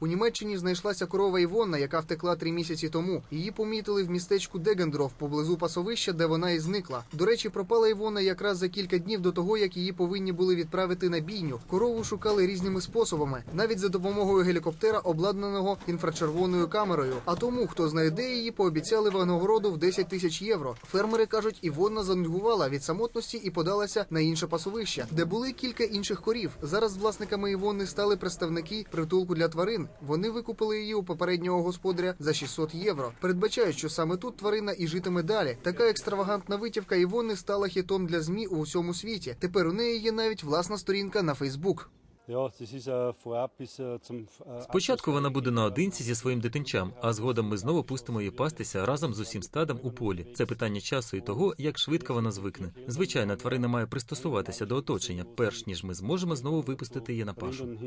У Німеччині знайшлася корова Івонна, яка втекла три місяці тому. Її помітили в містечку Дегендров поблизу пасовища, де вона і зникла. До речі, пропала Івона якраз за кілька днів до того, як її повинні були відправити на бійню. Корову шукали різними способами, навіть за допомогою гелікоптера, обладнаного інфрачервоною камерою. А тому, хто знайде її, пообіцяли винагороду в 10 тисяч євро. Фермери кажуть, Івонна занудьгувала від самотності і подалася на інше пасовище, де були кілька інших корів. Зараз власниками Івонни стали представники притулку для тварин. Вони викупили її у попереднього господаря за 600 євро. Передбачають, що саме тут тварина і житиме далі. Така екстравагантна витівка Івони стала хітом для змі у всьому світі. Тепер у неї є навіть власна сторінка на Фейсбук. Äh, äh, äh, Спочатку вона буде наодинці зі своїм дитинчам, а згодом ми знову пустимо її пастися разом з усім стадом у полі. Це питання часу і того, як швидко вона звикне. Звичайно, тварина має пристосуватися до оточення, перш ніж ми зможемо знову випустити її на пашу.